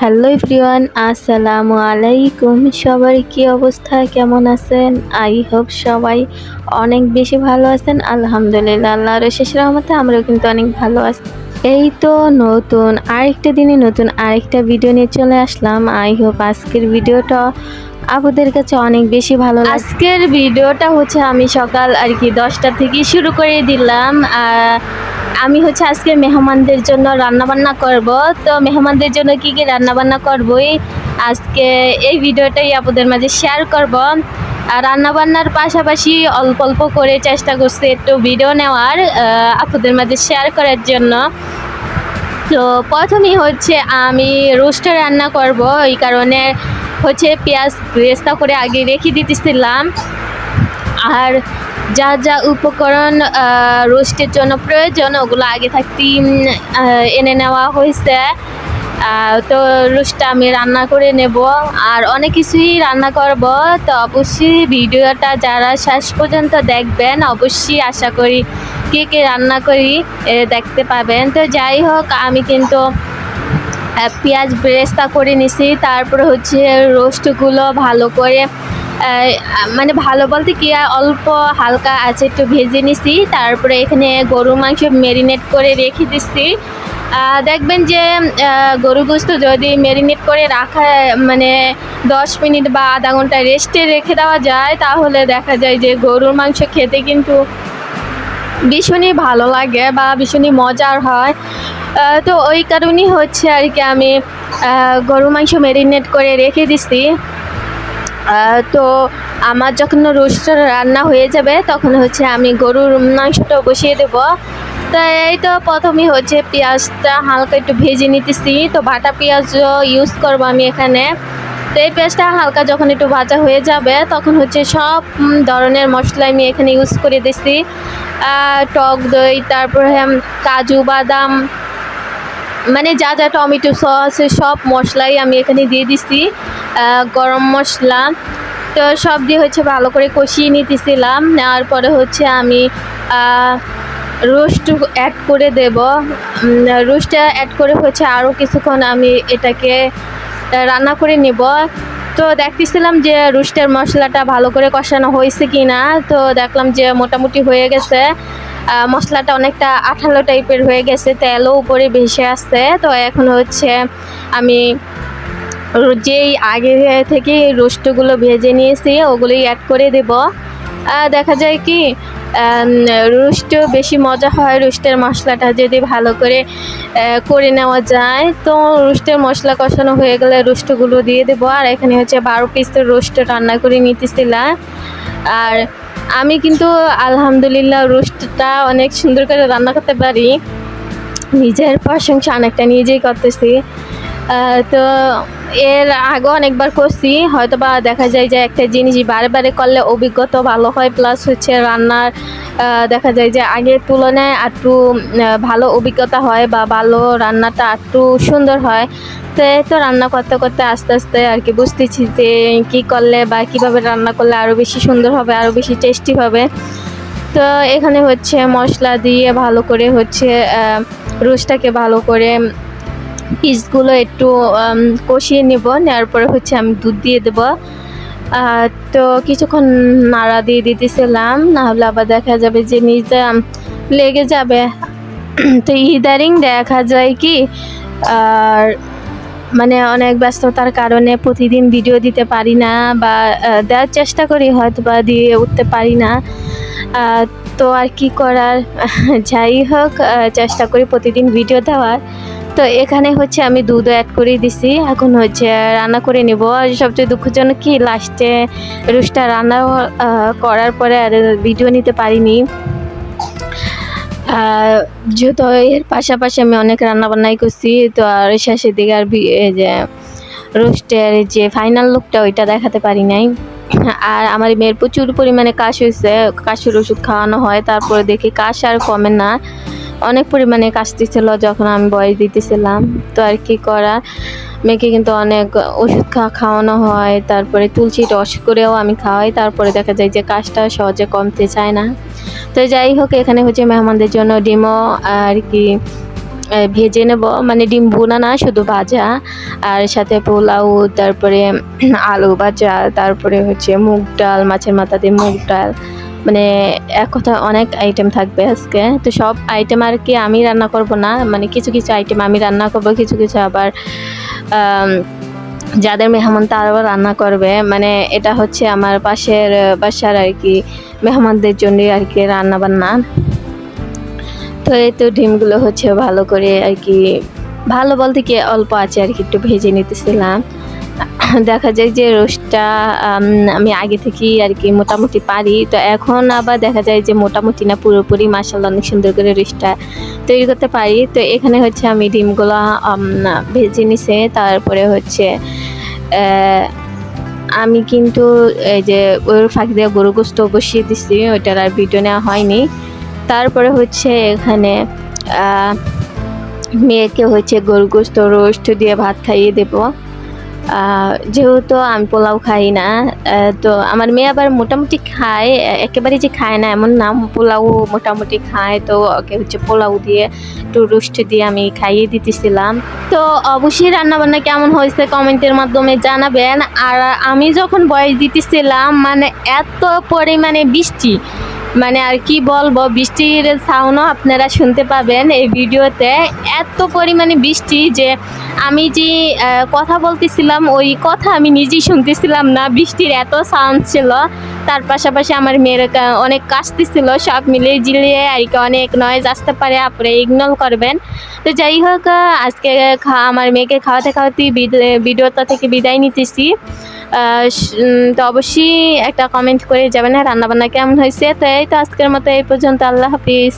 Hello everyone, আসসালামু আলাইকুম। সবার কি অবস্থা? কেমন আছেন? আই হোপ সবাই অনেক বেশি ভালো আছেন। আলহামদুলিল্লাহ, আল্লাহর শেষ রহমতে আমরাও কিন্তু অনেক ভালো আছি। এই তো নতুন আরেকটা দিনে নতুন আরেকটা ভিডিও নিয়ে চলে আসলাম। আই হোপ আজকের ভিডিওটা আপুদের কাছে অনেক বেশি ভালো আজকের ভিডিওটা হচ্ছে আমি সকাল আর কি দশটা থেকে শুরু করে দিলাম। আমি হচ্ছে আজকে মেহমানদের জন্য রান্না বান্না করব। তো মেহমানদের জন্য কি কি রান্না বান্না করবই আজকে এই ভিডিওটাই আপনাদের মাঝে শেয়ার করব। আর রান্না বান্নার পাশাপাশি অল্প অল্প করে চেষ্টা করছি একটু ভিডিও নেওয়ার আপনাদের মাঝে শেয়ার করার জন্য। তো প্রথমেই হচ্ছে আমি রোস্টার রান্না করব, এই কারণে হচ্ছে পেঁয়াজ ব্রেস্তা করে আগে রেখে দিতেছিলাম। আর যা যা উপকরণ রোস্টের জন্য প্রয়োজন, ওগুলো আগে থাকতেই এনে নেওয়া হয়েছে। তো রোস্টটা আমি রান্না করে নেব। আর অনেক কিছুই রান্না করব, তো অবশ্যই ভিডিওটা যারা শেষ পর্যন্ত দেখবেন, অবশ্যই আশা করি কে কে রান্না করি দেখতে পাবেন। তো যাই হোক, আমি কিন্তু পেঁয়াজ ব্রেস্তা করে নিছি। তারপরে হচ্ছে রোস্টগুলো ভালো করে মানে ভালো বলতে কি, অল্প হালকা আছে, একটু ভেজে নিছি, তারপরে এখানে গরু মাংস ম্যারিনেট করে রেখে দিচ্ছি দেখবেন যে গরু গোস্ত যদি ম্যারিনেট করে রাখা মানে দশ মিনিট বা আধা ঘণ্টা রেস্টে রেখে দেওয়া যায়, তাহলে দেখা যায় যে গরুর মাংস খেতে কিন্তু ভীষণই ভালো লাগে বা ভীষণই মজার হয়। তো ওই কারণেই হচ্ছে আর কি আমি গরু মাংস ম্যারিনেট করে রেখে দিছি। তো আমার যখন রোস্টার রান্না হয়ে যাবে, তখন হচ্ছে আমি গরুর মাংসটা বসিয়ে দেব। তো এই তো প্রথমে হচ্ছে পেঁয়াজটা হালকা একটু ভেজে নিতেছি। তো বাটা পেঁয়াজ ইউজ করব আমি এখানে। তো এই পেঁয়াজটা হালকা যখন একটু ভাজা হয়ে যাবে, তখন হচ্ছে সব ধরনের মশলা আমি এখানে ইউজ করে দিছি। টক দই, তারপরে কাজু, বাদাম মানে যা যা টমেটো সস, সব মশলাই আমি এখানে দিয়ে দিছি। গরম মশলা। তো সব দিয়ে হচ্ছে ভালো করে কষিয়ে নিতেছিলাম। নেওয়ার পরে হচ্ছে আমি রোস্ট অ্যাড করে দেব। রোস্টটা অ্যাড করে হচ্ছে আরও কিছুক্ষণ আমি এটাকে রান্না করে নেব। তো দেখতেছিলাম যে রোস্টের মশলাটা ভালো করে কষানো হয়েছে কি না তো দেখলাম যে মোটামুটি হয়ে গেছে। মশলাটা অনেকটা আঠালো টাইপের হয়ে গেছে। তেলও উপরে ভেসে আসছে। তো এখন হচ্ছে আমি যেই আগে থেকে রোস্টগুলো ভেজে নিয়েছি, ওগুলোই অ্যাড করে দেব। দেখা যায় কি রোস্ট বেশি মজা হয় রোস্টের মশলাটা যদি ভালো করে করে নেওয়া যায়। তো রোস্টের মশলা কষানো হয়ে গেলে রোস্টগুলো দিয়ে দেবো। আর এখানে হচ্ছে বারো পিসের রোস্ট রান্না করে নিতেছিলাম। আর আমি কিন্তু আলহামদুলিল্লাহ রোস্টটা অনেক সুন্দর করে রান্না করতে পারি। নিজের প্রশংসা অনেকটা নিজেই করতেছি। তো এর আগে অনেকবার করছি হয়তো বা দেখা যায় যে একটা জিনিস বারে বারে করলে অভিজ্ঞতা ভালো হয় প্লাস হচ্ছে রান্নার দেখা যায় যে আগের তুলনায় একটু ভালো অভিজ্ঞতা হয় বা ভালো রান্নাটা একটু সুন্দর হয়। তো তো রান্না করতে করতে আস্তে আস্তে আর কি বুঝতেছি যে কী করলে বা কীভাবে রান্না করলে আরও বেশি সুন্দর হবে আরও বেশি টেস্টি হবে। তো এখানে হচ্ছে মশলা দিয়ে ভালো করে হচ্ছে আহ, রোস্টটাকে ভালো করে পিসগুলো একটু কষিয়ে নেব, নেওয়ার পরে হচ্ছে আমি দুধ দিয়ে দেবো। তো কিছুক্ষণ নাড়া দিয়ে দিতেছিলাম, না হলে আবার দেখা যাবে যে নিজটা লেগে যাবে। তো ইদারিং দেখা যায় কি, আর মানে অনেক ব্যস্ততার কারণে প্রতিদিন ভিডিও দিতে পারি না বা দেওয়ার চেষ্টা করি হয়তো বা দিয়ে উঠতে পারি না। তো আর কি করার? যাই হোক চেষ্টা করি প্রতিদিন ভিডিও দেওয়ার। তো এখানে হচ্ছে আমি দুধ অ্যাড করে দিছি। এখন হচ্ছে রান্না করে নিব। আর সবচেয়ে দুঃখজনক কি লাস্টে রোস্টটা রান্না করার পরে আর ভিডিও নিতে পারিনি। যেহেতু এর পাশাপাশি আমি অনেক রান্না বান্নাই করছি, তো আর শেষের দিকে আর যে রোস্টের যে ফাইনাল লুকটা ওইটা দেখাতে পারি নাই। আর আমার মেয়ের প্রচুর পরিমাণে কাশ হয়েছে কাশের ওষুধ খাওয়ানো হয়, তারপরে দেখি কাশ আর কমে না। অনেক পরিমাণে কাশতেছিল, যখন আমি বয়স দিতেছিলাম। তো আর কি করা? মেয়েকে কিন্তু অনেক ওষুধ খাওয়ানো হয়, তারপরে তুলসী রস করেও আমি খাওয়াই, তারপরে দেখা যায় যে কাশটা সহজে কমতে চায় না। তো যাই হোক, এখানে হচ্ছে মেহমানদের জন্য ডিমও আর কি ভেজে নেব। মানে ডিম বোনা না, শুধু ভাজা। আর সাথে পোলাও, তারপরে আলু ভাজা, তারপরে হচ্ছে মুগ ডাল, মাছের মাথা দিয়ে মুগ ডাল। মানে এক কথা, অনেক আইটেম থাকবে আজকে। তো সব আইটেম আর কি আমি রান্না করব না মানে কিছু কিছু আইটেম আমি রান্না করব, কিছু কিছু আবার যাদের মেহমান তারাও রান্না করবে। মানে এটা হচ্ছে আমার পাশের, বাসার আর কি মেহমানদের জন্য আর কি রান্না বান্না তো এই তো ডিমগুলো হচ্ছে ভালো করে আর কি, ভালো বলতে কি অল্প আছে আর কি, একটু ভেজে নিতেছিলাম। দেখা যায় যে রোস্টটা আম, আমি আগে থেকেই আর কি মোটামুটি পারি। তো এখন আবার দেখা যায় যে মোটামুটি না পুরোপুরি মাসাল্লাহ অনেক সুন্দর করে রোস্টটা তৈরি করতে পারি। তো এখানে হচ্ছে আমি ডিমগুলো ভেজে নিছে তারপরে হচ্ছে আমি কিন্তু এই যে ওর ফাঁকি দিয়ে গরু গোস্ত বসিয়ে দিছি ওইটার আর ভিডিও নেওয়া হয়নি। তারপরে হচ্ছে এখানে মেয়েকে হচ্ছে গরু গোস্ত রোস্ট দিয়ে ভাত খাইয়ে দেবো। যেহেতু আমি পোলাও খাই না তো আমার মেয়ে আবার মোটামুটি খায় একেবারে যে খায় না এমন না, পোলাও মোটামুটি খায়, তো ওকে হচ্ছে পোলাও দিয়ে একটু রোস্ট দিয়ে আমি খাইয়ে দিতেছিলাম। তো অবশ্যই রান্নাবান্না কেমন হয়েছে কমেন্টের মাধ্যমে জানাবেন। আর আমি যখন বয়স দিতেছিলাম মানে এত পরিমাণে বৃষ্টি মানে আর কি বলব, বৃষ্টির সাউন্ডও আপনারা শুনতে পাবেন এই ভিডিওতে। এত পরিমাণে বৃষ্টি যে আমি যে কথা বলতেছিলাম, ওই কথা আমি নিজেই শুনতেছিলাম না। বৃষ্টির এত সাউন্ড ছিল, তার পাশাপাশি আমার মেয়ের অনেক কাশতেছিল, সব মিলিয়ে জিলিয়ে আর কি অনেক নয়েজ আসতে পারে, আপনি ইগনোর করবেন। তো যাই হোক আজকে আমার মেয়েকে খাওয়াতে খাওয়াতে ভিডিওটা থেকে বিদায় নিতেছি। তো অবশ্যই একটা কমেন্ট করে যাবেন রান্নাবান্না কেমন হয়েছে? তো এই তো আজকের মতো এই পর্যন্ত। আল্লাহ হাফিজ।